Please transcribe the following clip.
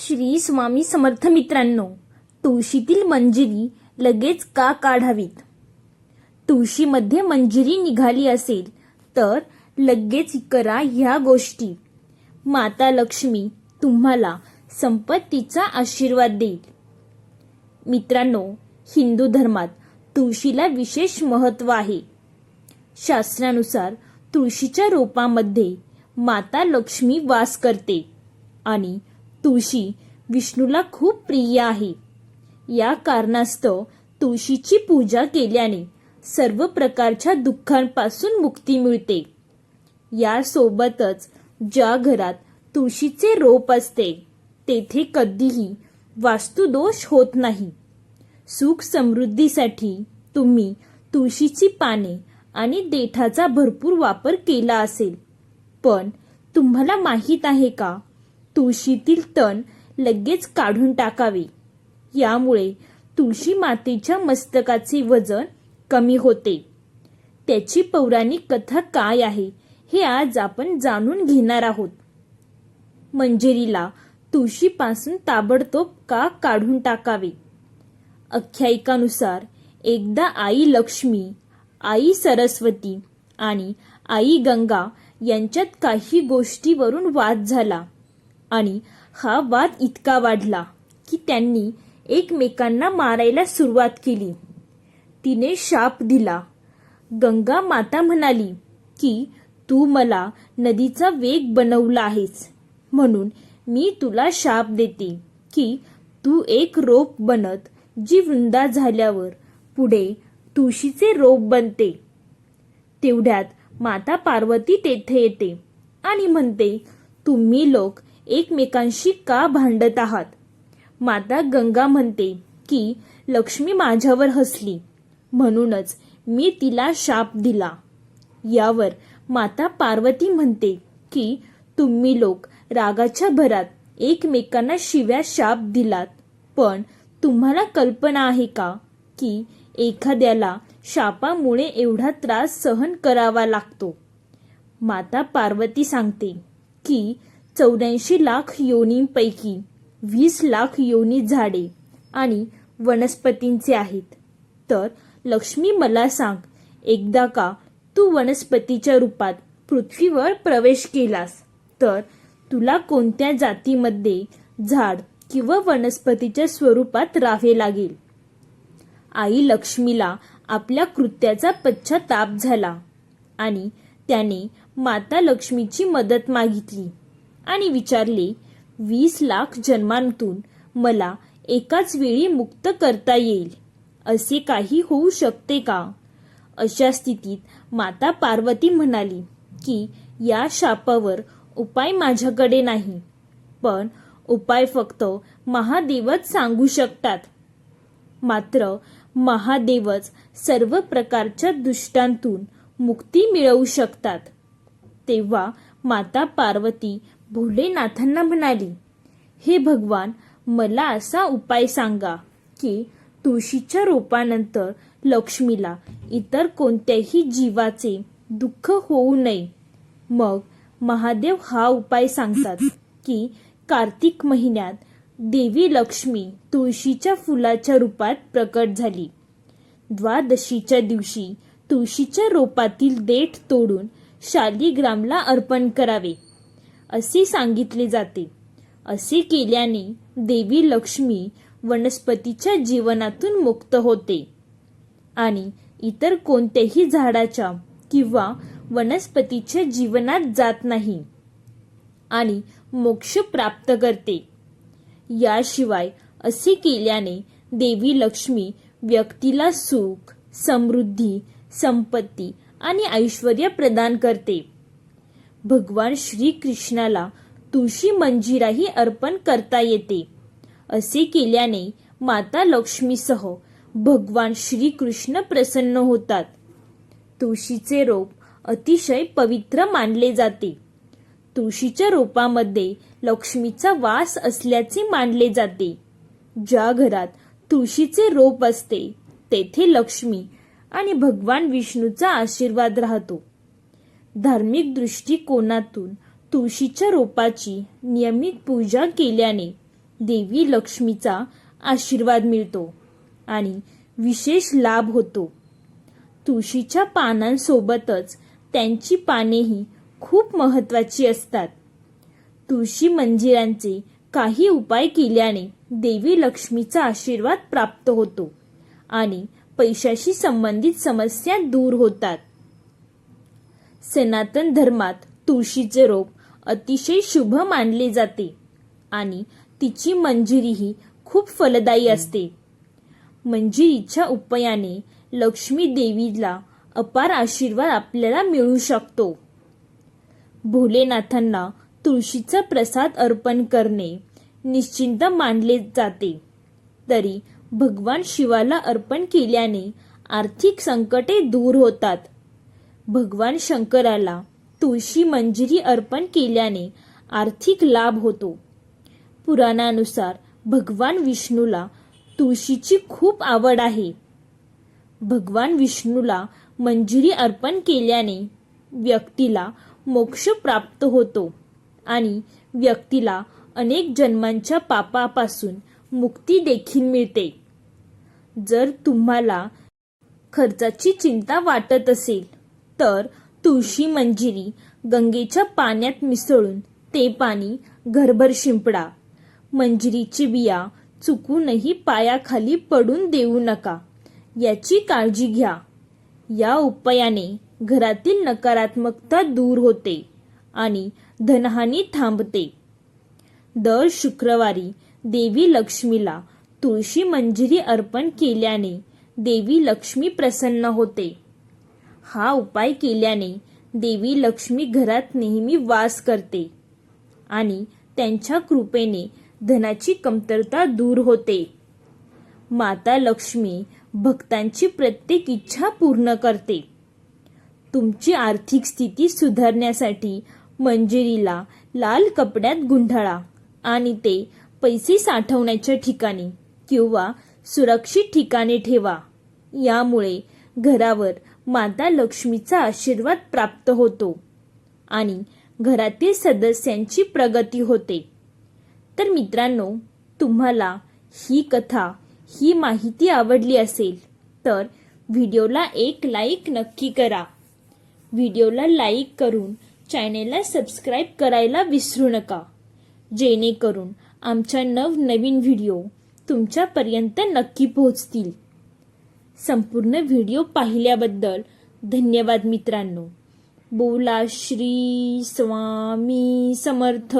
श्री स्वामी समर्थ मित्रांनो तुळशीतील मंजिरी लगेच का काढावीत? तुळशीमध्ये मंजिरी निघाली असेल तर लगेच करा ह्या गोष्टी. माता लक्ष्मी तुम्हाला संपत्तीचा आशीर्वाद देईल. मित्रांनो हिंदू धर्मात तुळशीला विशेष महत्त्व आहे. शास्त्रानुसार तुळशीच्या रोपामध्ये माता लक्ष्मी वास करते आणि तुळशी विष्णूला खूप प्रिय आहे. या कारणास्तव तुळशीची पूजा केल्याने सर्व प्रकारच्या दुःखांपासून मुक्ती मिळते. यासोबतच ज्या घरात तुळशीचे रोप असते तेथे कधीही वास्तुदोष होत नाही. सुख समृद्धीसाठी तुम्ही तुळशीची पाने आणि देठाचा भरपूर वापर केला असेल. पण तुम्हाला माहीत आहे का? तुळशीतील तण लगेच काढून टाकावे. यामुळे तुळशी मातेच्या मस्तकाचे वजन कमी होते. त्याची पौराणिक कथा काय आहे हे आज आपण जाणून घेणार आहोत. मंजेरीला तुळशीपासून ताबडतोब का काढून टाकावे? आख्यायिकानुसार एकदा आई लक्ष्मी आई सरस्वती आणि आई गंगा यांच्यात काही गोष्टीवरून वाद झाला. आणि हा वाद इतका वाढला की त्यांनी एकमेकांना मारायला सुरुवात केली. तिने शाप दिला. गंगा माता म्हणाली की तू मला नदीचा वेग बनवला आहेस. म्हणून मी तुला शाप देते की तू एक रोप बनत जी वृंदा झाल्यावर पुढे तुळशीचे रोप बनते. तेवढ्यात माता पार्वती तेथे येते आणि म्हणते तुम्ही लोक एकमेकांशी का भांडत आहात? माता गंगा म्हणते की लक्ष्मी माझ्यावर हसली. म्हणूनच मी तिला शाप दिला. यावर माता पार्वती म्हणते की तुम्ही लोक रागाच्या भरात एकमेकांना शिव्या शाप दिलात. पण तुम्हाला कल्पना आहे का की एखाद्याला शापामुळे एवढा त्रास सहन करावा लागतो? माता पार्वती सांगते की चौऱ्याऐंशी लाख योनींपैकी वीस लाख योनी झाडे आणि वनस्पतींचे आहेत. तर लक्ष्मी मला सांग एकदा का तू वनस्पतीच्या रूपात पृथ्वीवर प्रवेश केलास तर तुला कोणत्या जातीमध्ये झाड किंवा वनस्पतीच्या स्वरूपात राहावे लागेल? आई लक्ष्मीला आपल्या कृत्याचा पश्चाताप झाला आणि त्याने माता लक्ष्मीची मदत मागितली. आणि विचारले वीस लाख जन्मांतून मला एकाच वेळी मुक्त करता येईल असे काही होऊ शकते का? अशा स्थितीत माता पार्वती म्हणाली की या शापावर उपाय माझ्याकडे नाही पण उपाय फक्त महादेवच सांगू शकतात. मात्र महादेवच सर्व प्रकारच्या दुष्टांतून मुक्ती मिळवू शकतात. तेव्हा माता पार्वती भोलेनाथांना म्हणाली हे भगवान मला असा उपाय सांगा की तुळशीच्या रोपानंतर लक्ष्मीला इतर कोणत्याही जीवाचे दुःख होऊ नये. मग महादेव हा उपाय सांगतात की कार्तिक महिन्यात देवी लक्ष्मी तुळशीच्या फुलाच्या रूपात प्रकट झाली. द्वादशीच्या दिवशी तुळशीच्या रोपातील देठ तोडून शालिग्रामला अर्पण करावे. असे सांगितले जाते. असे केल्याने देवी लक्ष्मी वनस्पतीच्या जीवनातून मुक्त होते. आणि इतर कोणत्याही झाडाच्या किंवा वनस्पतीच्या जीवनात जात नाही. आणि मोक्ष प्राप्त करते. याशिवाय असे केल्याने देवी लक्ष्मी व्यक्तीला सुख समृद्धी संपत्ती आणि ऐश्वर प्रदान करते. भगवान श्रीकृष्णाला तुळशी मंजिराही अर्पण करता येते. असे केल्याने माता लक्ष्मीसह भगवान श्रीकृष्ण प्रसन्न होतात. तुळशीचे रोप अतिशय पवित्र मानले जाते. तुळशीच्या रोपामध्ये लक्ष्मीचा वास असल्याचे मानले जाते. ज्या घरात तुळशीचे रोप असते तेथे लक्ष्मी आणि भगवान विष्णूचा आशीर्वाद राहतो. धार्मिक दृष्टिकोनातून तुळशीच्या रोपाची नियमित पूजा केल्याने देवी लक्ष्मीचा आशीर्वाद मिळतो आणि विशेष लाभ होतो. तुळशीच्या पानांसोबतच त्यांची पानेही खूप महत्वाची असतात. तुळशी मंजिरांचे काही उपाय केल्याने देवी लक्ष्मीचा आशीर्वाद प्राप्त होतो आणि पैशाशी संबंधित समस्या दूर होतात. सनातन धर्मात तुळशीचे रोप अतिशय शुभ मानले जाते आणि तिची मंजिरीही खूप फलदायी असते. मंजिरीच्या उपायाने लक्ष्मी देवीला अपार आशीर्वाद आपल्याला मिळू शकतो. भोलेनाथांना तुळशीचा प्रसाद अर्पण करणे निश्चिंत मानले जाते. तरी भगवान शिवाला अर्पण केल्याने आर्थिक संकटे दूर होतात. भगवान शंकराला तुळशी मंजिरी अर्पण केल्याने आर्थिक लाभ होतो. पुराणानुसार भगवान विष्णूला तुळशीची खूप आवड आहे. भगवान विष्णूला मंजिरी अर्पण केल्याने व्यक्तीला मोक्ष प्राप्त होतो आणि व्यक्तीला अनेक जन्मांच्या पापापासून मुक्ती देखील मिळते. जर तुम्हाला खर्चाची चिंता वाटत असेल तर तुळशी मंजिरी गंगेच्या पाण्यात मिसळून ते पाणी घरभर शिंपडा. मंजिरीची बिया चुकूनही पायाखाली पडून देऊ नका. याची काळजी घ्या. या उपायाने घरातील नकारात्मकता दूर होते आणि धनहानी थांबते. दर शुक्रवारी देवी लक्ष्मीला तुळशी मंजिरी अर्पण केल्याने देवी लक्ष्मी प्रसन्न होते. हा उपाय केल्याने देवी लक्ष्मी घरात नेहमी वास करते आणि त्यांच्या कृपेने धनाची कमतरता दूर होते. माता लक्ष्मी भक्तांची प्रत्येक इच्छा पूर्ण करते. तुमची आर्थिक स्थिती सुधारण्यासाठी मंजिरीला लाल कपड्यात गुंढाळा आणि ते पैसे साठवण्याच्या ठिकाणी किंवा सुरक्षित ठिकाणी ठेवा. यामुळे घरावर माता लक्ष्मीचा आशीर्वाद प्राप्त होतो आणि घरातील सदस्यांची प्रगती होते. तर मित्रांनो तुम्हाला ही कथा ही माहिती आवडली असेल तर व्हिडिओला एक लाईक नक्की करा. व्हिडिओला लाईक करून चॅनेलला सबस्क्राईब करायला विसरू नका. जेणेकरून आमच्या नवनवीन व्हिडिओ तुमच्यापर्यंत नक्की पोहोचतील. संपूर्ण व्हिडिओ पाहिल्याबद्दल धन्यवाद मित्रांनो. बोला श्री स्वामी समर्थ.